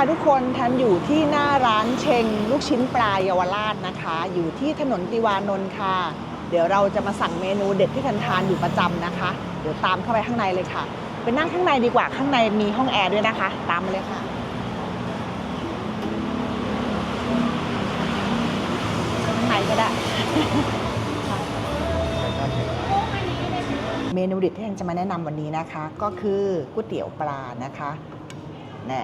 ค่ะทุกคนแทนอยู่ที่หน้าร้านเชงลูกชิ้นปลาเยาวราชนะคะ อยู่ที่ถนนติวานนท์ค่ะ เดี๋ยวเราจะมาสั่งเมนูเด็ดที่ทันทานอยู่ประจำนะคะ เดี๋ยวตามเข้าไปข้างในเลยค่ะไปนั่งข้างในดีกว่าข้างในมีห้องแอร์ด้วยนะคะ ตามมาเลยค่ะข้างในก็ได้เมนูเด็ดที่แอนจะมาแนะนำวันนี้นะคะ ก็คือก๋วยเตี๋ยวปลานะคะแน่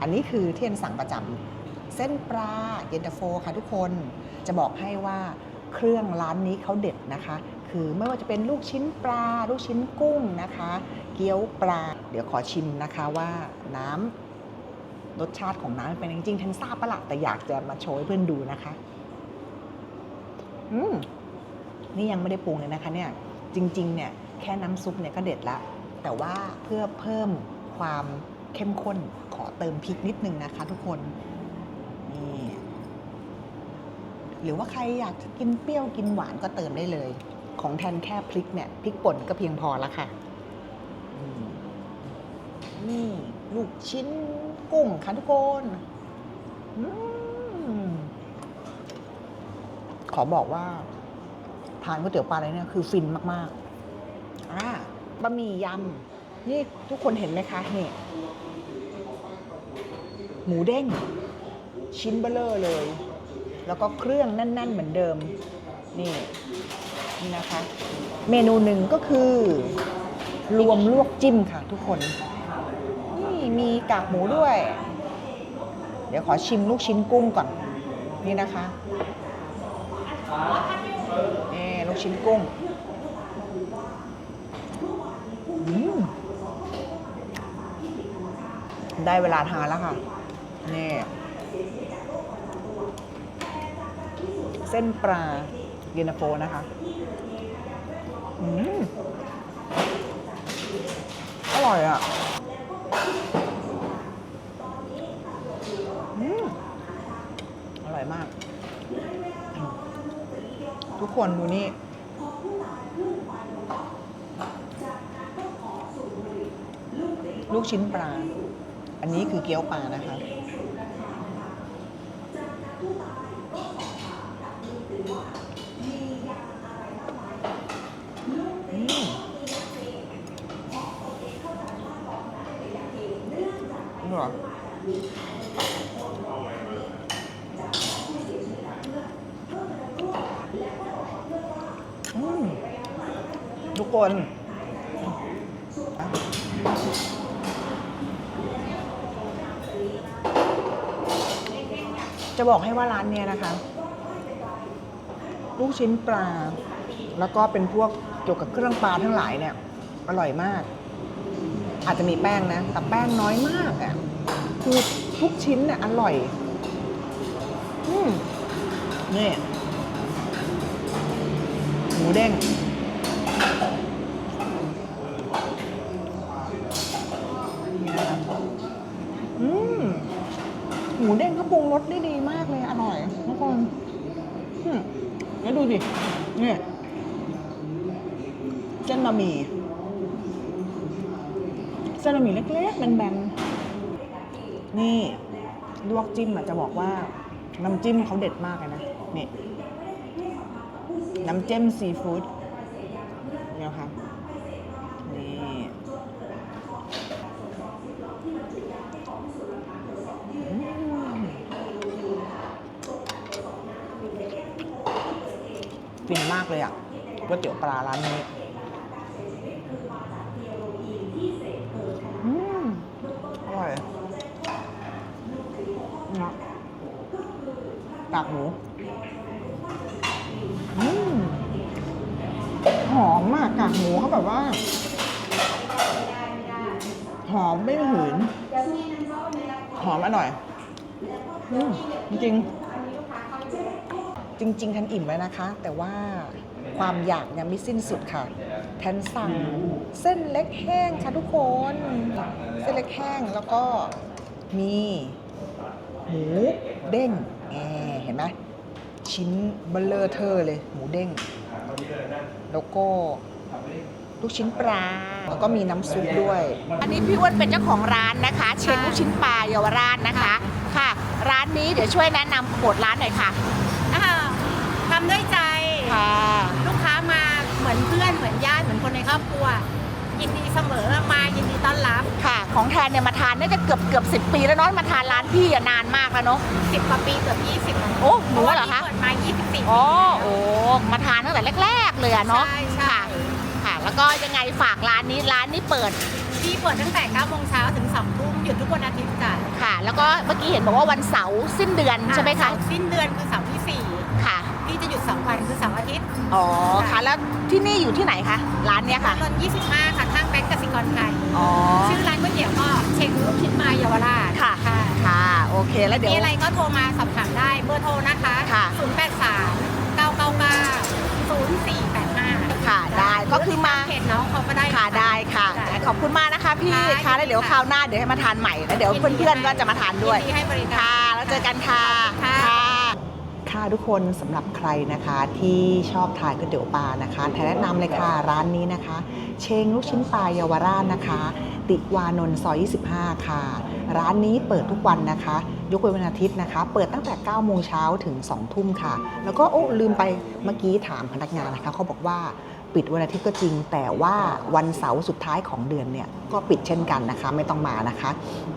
อันนี้คือเที่แอนสั่งประจำเส้นปลาเย็นตาโฟค่ะทุกคนจะบอกให้ว่าเครื่องร้านนี้เขาเด็ดนะคะ คือไม่ว่าจะเป็นลูกชิ้นปลา ลูกชิ้นกุ้งนะคะ เกี๊ยวปลา เดี๋ยวขอชิมนะคะว่าน้ำรสชาติของน้ำเป็นยังไงจริงๆทันทราบปะละแต่อยากจะมาโชว์ให้เพื่อนดูนะคะ อืมนี่ยังไม่ได้ปรุงเลยนะคะเนี่ยจริง ๆ เนี่ยแค่น้ำซุปเนี่ยก็เด็ดละแต่ว่าเพื่อเพิ่มความ เข้มข้นขอเติมพริกนิดนึงนะคะทุกคนนี่หรือว่าใครอยากจะกินเปรี้ยวกินหวานก็เติมได้เลย ของแทนแค่พริกเนี่ยพริกป่นก็เพียงพอละค่ะนี่ลูกชิ้นกุ้งค่ะทุกคนอขอบอกว่า ทานก๋วยเตี๋ยวปลาอะไรเนี่ยคือฟินมากๆอ่าบะหมี่ยำนี่ทุกคนเห็นไหมคะนี่ หมูเด้ง ชิ้นเบลเลอร์เลย แล้วก็เครื่องแน่น ๆ เหมือนเดิม นี่นี่นะคะ เมนูหนึ่งก็คือ รวมลวกจิ้มค่ะทุกคน นี่มีกากหมูด้วย เดี๋ยวขอชิมลูกชิ้นกุ้งก่อน นี่นะคะนี่ลูกชิ้นกุ้งได้เวลาทานแล้วค่ะ นี่เส้นปลาเยนาโฟนะคะอืมอร่อยอะอืมอร่อยมาก ทุกคนดูนี่ลูกชิ้นปลา อันนี้คือเกี๊ยวปลานะคะ เหรออืมทุกคนจะบอกให้ว่าร้านเนี้ยนะคะ ลูกชิ้นปลา แล้วก็เป็นพวกเกี่ยวกับเครื่องปลาทั้งหลายเนี่ย อร่อยมาก อาจจะมีแป้งนะ แต่แป้งน้อยมากอะ่ะ คือทุกชิ้นเนี่ยอร่อย อืมนี่หมูเด้งนี่นะคะอืมหมูเด้งเขาปรุงรสได้ดีมากเลย อร่อยทุกคนอืมแล้วดูสิเนี่ยเส้นบะหมี่เส้นบะหมี่เล็กๆแบนๆ นี่ลวกจิ้มอะจะบอกว่า น้ำจิ้มเขาเด็ดมากเลยนะนี่น้ำจิ้มซีฟู้ดเนี่ยค่ะนี่ฟินมากเลยอะก๋วยเตี๋ยวปลาร้านนี้อืมอร่อยนะ กากหมูหอมมากกากหมูเขาแบบว่า หอมไม่หืน หอมอร่อยจริงจริง ๆทันอิ่มแล้วนะคะ แต่ว่าความอยากยังไม่สิ้นสุดค่ะแทนสั่งเส้นเล็กแห้งค่ะทุกคน เส้นเล็กแห้งแล้วก็มีหมูเด้ง เห็นไหมชิ้นเบลเลอร์เทอร์เลย หมูเด้ง แล้วก็ลูกชิ้นปลาแล้วก็มีน้ำซุปด้วย อันนี้พี่อ้วนเป็นเจ้าของร้านนะคะ เชนลูกชิ้นปลาเยาวราชนะคะ ค่ะ ร้านนี้เดี๋ยวช่วยแนะนำโปรดร้านหน่อยค่ะอ่าทำด้วยใจค่ะลูกค้ามาเหมือนเพื่อนเหมือนญาติเหมือนคนในครอบครัวยินดีเสมอมายินดีต้อนรับค่ะ ของแทนเนี่ยมาทานน่าจะเกือบเกือบสิปีแล้วเนาะมาทานร้านพี่อะนานมากแล้วเนาะ10กว่าปีเกือบ20แล้วโอ้หนูเหรอคะพาว่านี่เปิดมา24ปีอ๋อโอ้มาทานตั้งแต่แรก ๆ เลยอะเนาะใช่ใช่ค่ะค่ะแล้วก็ยังไงฝากร้านนี้ร้านนี้เปิดที่เปิดตั้งแต่9โมงเช้าถึง2ทุ่มหยุดทุกวันอาทิตย์จ้ะค่ะ แล้วก็เมื่อกี้เห็นบอกว่าวันเสาร์สิ้นเดือนใช่ไหมคะเสาร์สิ้นเดือนคือเสาร์ที่ค่ะ4พี่จะหยุด2 วันคือเสาร์อาทิตย์อ๋อค่ะแล้วที่นี่อยู่ที่ไหนคะร้านเนี้ยค่ะรถ25 ค่ะ ข้างแบงก์กสิกรไทย อ๋อ ชื่อร้านก๋วยเตี๋ยวก็เชงลูกชิ้นมาเยาวราชค่ะ ค่ะค่ะโอเคแล้วเดี๋ยวมีอะไรก็โทรมาสอบถามได้เบอร์โทรนะคะ ค่ะ 083 999 0485ค่ะได้ก็คือมาเพจน้องเขาก็ได้น ค่ะได้ค่ะจ้ขอบคุณมากนะคะพี่ค่ะค่ะแล้วเดี๋ยวยินดีคค่ะราวหน้าเดี๋ยวให้มาทานใหม่แล้วเดี๋ยวยินดีเพื่อนๆค่ะก็จะมาทานด้วยยินดีให้บริการค่ะแล้วเจอกันค่ะค่ะค่ะ ทุกคนสำหรับใครนะคะที่ชอบทานก๋วยเตี๋ยวปลานะคะแทนแนะนำเลยค่ะร้านนี้นะคะ เชงลูกชิ้นปลาเยาวราชนะคะ ติวานนท์ซอย 25 ค่ะ ร้านนี้เปิดทุกวันนะคะ ยกเว้นวันอาทิตย์นะคะ เปิดตั้งแต่ 9 โมงเช้าถึง 2 ทุ่มค่ะ แล้วก็โอ้ลืมไปเมื่อกี้ถามพนักงานนะคะเขาบอกว่าปิดวันอาทิตย์ก็จริง แต่ว่าวันเสาร์สุดท้ายของเดือนเนี่ยก็ปิดเช่นกันนะคะ ไม่ต้องมานะคะ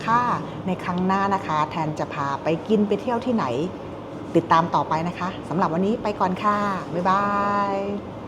ค่ะในครั้งหน้านะคะ แทนจะพาไปกินไปเที่ยวที่ไหน ติดตามต่อไปนะคะสำหรับวันนี้ไปก่อนค่ะ บ๊ายบาย